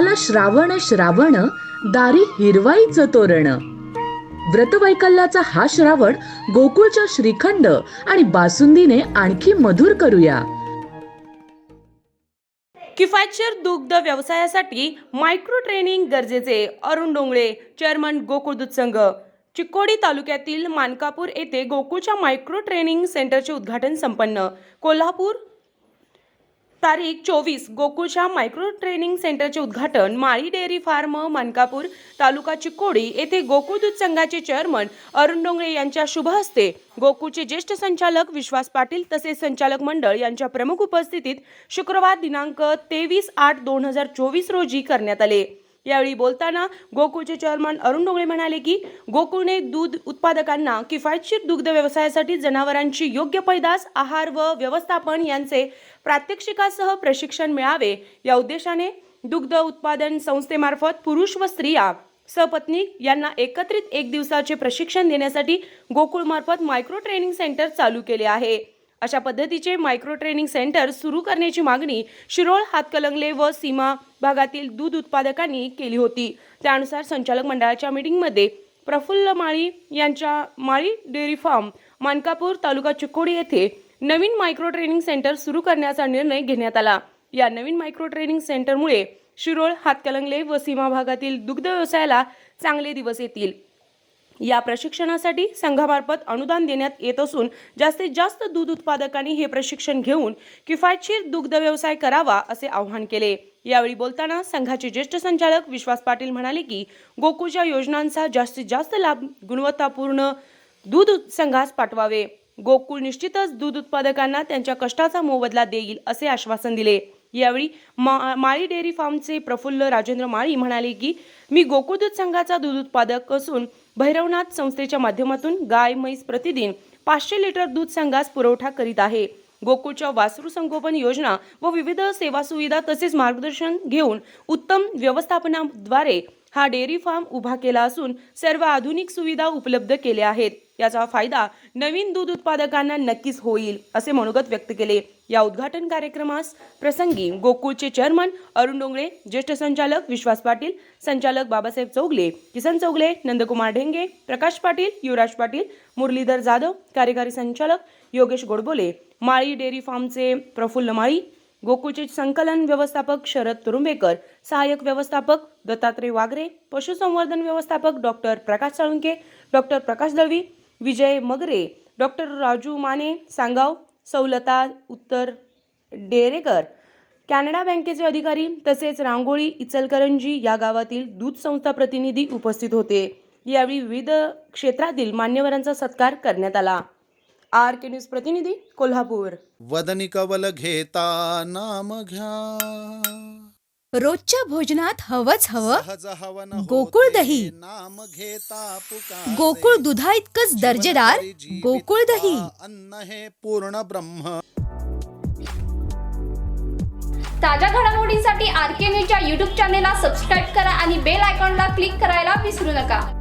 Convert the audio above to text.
आला श्रावण श्रावण दारी हिरवाईचं तोरण. व्रतवैकल्याचा हा श्रावण गोकुळच्या श्रीखंड आणि बासुंदीने आणखी मधुर करूया. किफायतशीर दुग्ध व्यवसायासाठी मायक्रो ट्रेनिंग गरजेचे अरुण डोंगळे चेअरमन गोकुळ दूध संघ. चिक्कोडी तालुक्यातील मानकापूर येथे गोकुळच्या मायक्रो ट्रेनिंग सेंटरचे उद्घाटन संपन्न. कोल्हापूर तारीख चोवीस गोकुळच्या मायक्रो ट्रेनिंग सेंटरचे उद्घाटन माळी डेअरी फार्म मानकापूर तालुका चिकोडी येथे गोकुळ दूध संघाचे चेअरमन अरुण डोंगळे यांच्या शुभ हस्ते गोकुळचे ज्येष्ठ संचालक विश्वास पाटील तसेच संचालक मंडळ यांच्या प्रमुख उपस्थितीत शुक्रवार दिनांक तेवीस आठ दोन हजार चोवीस रोजी करण्यात आले. यावेळी बोलताना गोकुळचे चेअरमन अरुण डोंगळे म्हणाले की गोकुळने दूध उत्पादकांना किफायतशीर दुग्ध व्यवसायासाठी जनावरांची योग्य पैदास आहार व व्यवस्थापन यांचे प्रात्यक्षिकासह प्रशिक्षण मिळावे या उद्देशाने दुग्ध उत्पादन संस्थेमार्फत पुरुष व स्त्रिया सपत्नीक यांना एकत्रित एक दिवसाचे प्रशिक्षण देण्यासाठी गोकुळमार्फत मायक्रो ट्रेनिंग सेंटर चालू केले आहे. अशा पद्धतीचे मायक्रो ट्रेनिंग सेंटर सुरू करण्याची मागणी शिरोळ हातकलंगले व सीमा भागातील दूध उत्पादकांनी केली होती. त्यानुसार संचालक मंडळाच्या मीटिंगमध्ये प्रफुल्ल माळी यांच्या माळी डेअरी फार्म मानकापूर तालुका चिकोडी येथे नवीन मायक्रो ट्रेनिंग सेंटर सुरू करण्याचा निर्णय घेण्यात आला. या नवीन मायक्रो ट्रेनिंग सेंटरमुळे शिरोळ हातकलंगले व सीमा भागातील दुग्ध व्यवसायाला चांगले दिवस येतील. या प्रशिक्षणासाठी संघामार्फत अनुदान देण्यात येत असून जास्तीत जास्त दूध उत्पादकांनी हे प्रशिक्षण घेऊन किफायतशीर दुग्ध व्यवसाय करावा असे आवाहन केले. यावेळी बोलताना संघाचे ज्येष्ठ संचालक विश्वास पाटील म्हणाले की गोकुळच्या योजनांचा जास्तीत जास्त लाभ गुणवत्तापूर्ण दूध संघास पाठवावे. गोकुळ निश्चितच दूध उत्पादकांना त्यांच्या कष्टाचा मोबदला देईल असे आश्वासन दिले. यावेळी मा माळी डेअरी फार्मचे प्रफुल्ल राजेंद्र माळी म्हणाले की मी गोकुळ दूध संघाचा दूध उत्पादक असून भैरवनाथ संस्थेच्या माध्यमातून गाय म्हैस प्रतिदिन पाचशे लिटर दूध संघास पुरवठा करीत आहे. गोकुळच्या वासरू संगोपन योजना व विविध सेवा सुविधा तसेच मार्गदर्शन घेऊन उत्तम व्यवस्थापनाद्वारे हा डेअरी फार्म उभा केला असून सर्व आधुनिक सुविधा उपलब्ध केल्या आहेत. याचा फायदा नवीन दूध उत्पादकांना नक्कीच होईल असे मनोगत व्यक्त केले. या उद्घाटन कार्यक्रमास प्रसंगी गोकुळचे चेअरमन अरुण डोंगळे ज्येष्ठ संचालक विश्वास पाटील संचालक बाबासाहेब चौगले किसन चौगले नंदकुमार ढेंगे प्रकाश पाटील युवराज पाटील मुरलीधर जाधव कार्यकारी संचालक योगेश गोडबोले माळी डेअरी फार्मचे प्रफुल्ल माळी गोकुळचे संकलन व्यवस्थापक शरद तुरुंबेकर सहाय्यक व्यवस्थापक दत्तात्रय वागरे पशुसंवर्धन व्यवस्थापक doctor Prakash Salunke doctor Prakash Dalvi Vijay Magre doctor Raju Mane सांगाव सवलता उत्तर डेरेकर कॅनडा बँकेचे अधिकारी तसेच रांगोळी इचलकरंजी या गावातील दूध संस्था प्रतिनिधी उपस्थित होते. यावेळी विविध क्षेत्रातील मान्यवरांचा सत्कार करण्यात आला. आर के न्यूज प्रतिनिधी कोल्हापूर. वदनी कवल घेता नाम घ्या. रोजच्या भोजनात हवंच हवं. गोकुळ दही. नाम घेता पुकारे. गोकुळ दुधा इतकंच दर्जेदार गोकुळ दही. अन्न हे पूर्ण ब्रह्म. ताज्या घडामोडींसाठी आर के न्यूजच्या यूट्यूब चॅनेलला सबस्क्राईब करा आणि बेल आयकॉनला क्लिक करायला विसरू नका.